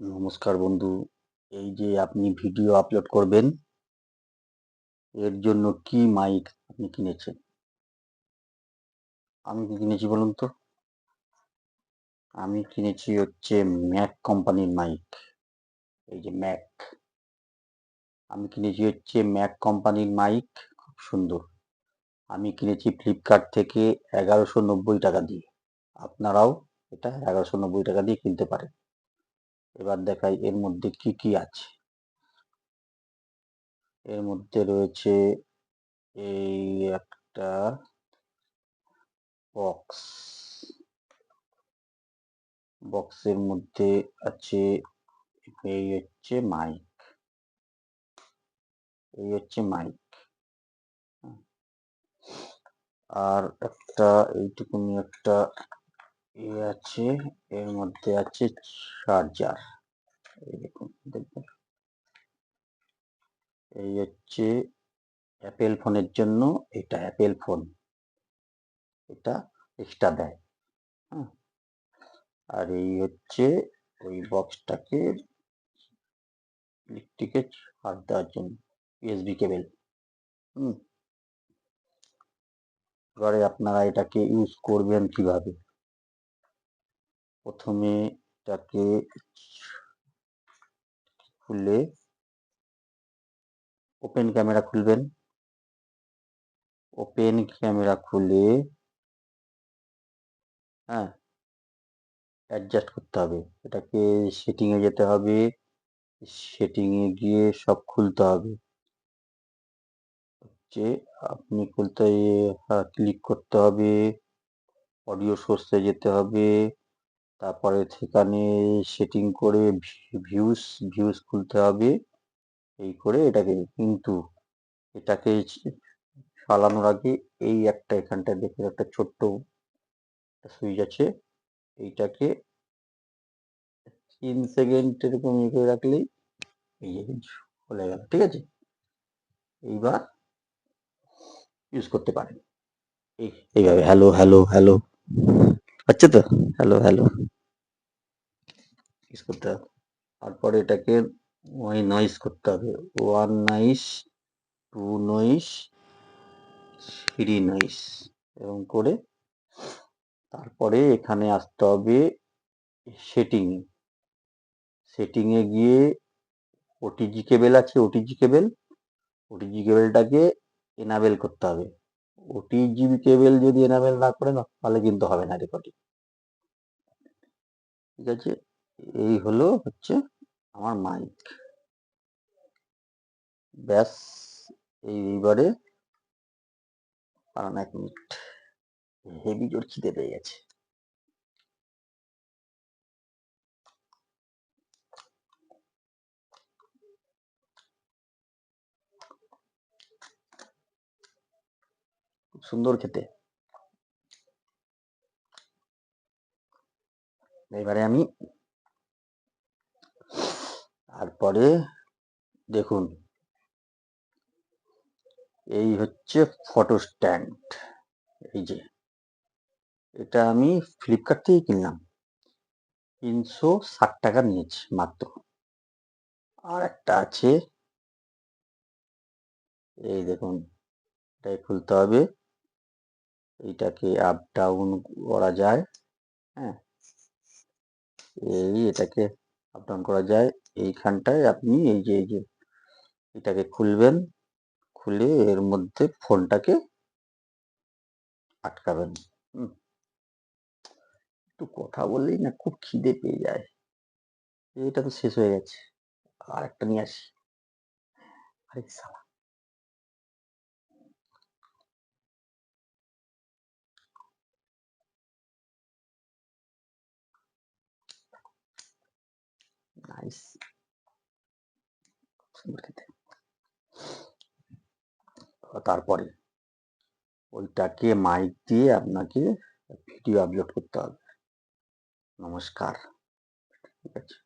নমস্কার বন্ধু। এই যে আপনি ভিডিও আপলোড করবেন, এর জন্য কি মাইক আপনি কিনেছেন? আমি কি কিনেছি বলুন তো? আমি কিনেছি হচ্ছে ম্যাক কোম্পানির মাইক এই যে ম্যাক আমি কিনেছি হচ্ছে ম্যাক কোম্পানির মাইক খুব সুন্দর। আমি কিনেছি ফ্লিপকার্ট থেকে এগারোশো নব্বই টাকা দিয়ে। আপনারাও এটা এগারোশো নব্বই টাকা দিয়ে কিনতে পারেন। এবার দেখাই এর মধ্যে কি কি আছে। এর মধ্যে রয়েছে এই একটা বক্স। বক্সের মধ্যে আছে, এই হচ্ছে মাইক। এই হচ্ছে মাইক। আর একটা, এইটুকুনি একটা এ আছে, এর মধ্যে আছে চার্জার। এই দেখুন দেখবেন এই হচ্ছে অ্যাপেল ফোনের জন্য এটা অ্যাপেল ফোন এটা এক্সট্রা দেয় হ্যাঁ আর এই হচ্ছে ওই বক্সটাকে ইলেকট্রিকে হাত দেওয়ার জন্য ইউএসবি কেবেল হুম। এবারে আপনারা এটাকে ইউজ করবেন কীভাবে? প্রথমে এটাকে খুলে ওপেন ক্যামেরা খুলবেন। ওপেন ক্যামেরা খুলে হ্যাঁ অ্যাডজাস্ট করতে হবে। এটাকে সেটিংয়ে যেতে হবে সেটিংয়ে গিয়ে সব খুলতে হবে। হচ্ছে আপনি খুলতে ক্লিক করতে হবে অডিও সোর্সে যেতে হবে। তারপরে সেখানে সেটিং করে ভিউস ভিউস খুলতে হবে। এই করে এটাকে কিন্তু এটাকে চালানোর আগে এই একটা এখানটায় দেখে একটা ছোট্ট সুইচ আছে। এইটাকে তিন সেকেন্ড এরকম ইয়ে করে রাখলেই এই চলে গেল, ঠিক আছে? এইবার ইউজ করতে পারেন। এইভাবে হ্যালো হ্যালো হ্যালো হচ্ছে তো? হ্যালো হ্যালো করতে তারপরে এটাকে ওই নয়েস করতে হবে। One nice two noise three noise এরকম করে। তারপরে এখানে আসতে হবে সেটিং সেটিংয়ে গিয়ে ওটিজি কেবেল আছে ওটিজি কেবেল ওটিজি কেবেলটাকে এনাবেল করতে হবে। ওটিজি কেবেল যদি এনাবেল না করে না, তাহলে কিন্তু হবে না রেকর্ডিং ঠিক আছে? এই হলো হচ্ছে আমার মাইক ব্যাস এইবারে কারণ এক মিনিট হেভি জোর খিদে পেয়ে গেছে। সুন্দর খেতে। এবারে আমি তারপরে দেখুন। এই হচ্ছে ফটো স্ট্যান্ড এই যে, এটা আমি ফ্লিপকার্ট থেকে কিনলাম। তিনশো ষাট টাকা নিয়েছে মাত্র। আর একটা আছে, এই দেখুন, এটাই খুলতে হবে। এইটাকে আপ ডাউন করা যায় হ্যাঁ? এই এটাকে আপ ডাউন করা যায়। এইখানটায় আপনি এই যে এই যে, এটাকে খুলবেন, খুলে এর মধ্যে ফোনটাকে আটকাবেন একটু কথা বললেই না খুব খিদে পেয়ে যায়। এটা তো শেষ হয়ে গেছে। আর একটা নিয়ে আসি। আরে সালা। নাইস সুন্দর খেতে তারপরে ওইটাকে মাইক দিয়ে আপনাকে ভিডিও আপলোড করতে হবে। নমস্কার। ঠিক আছে?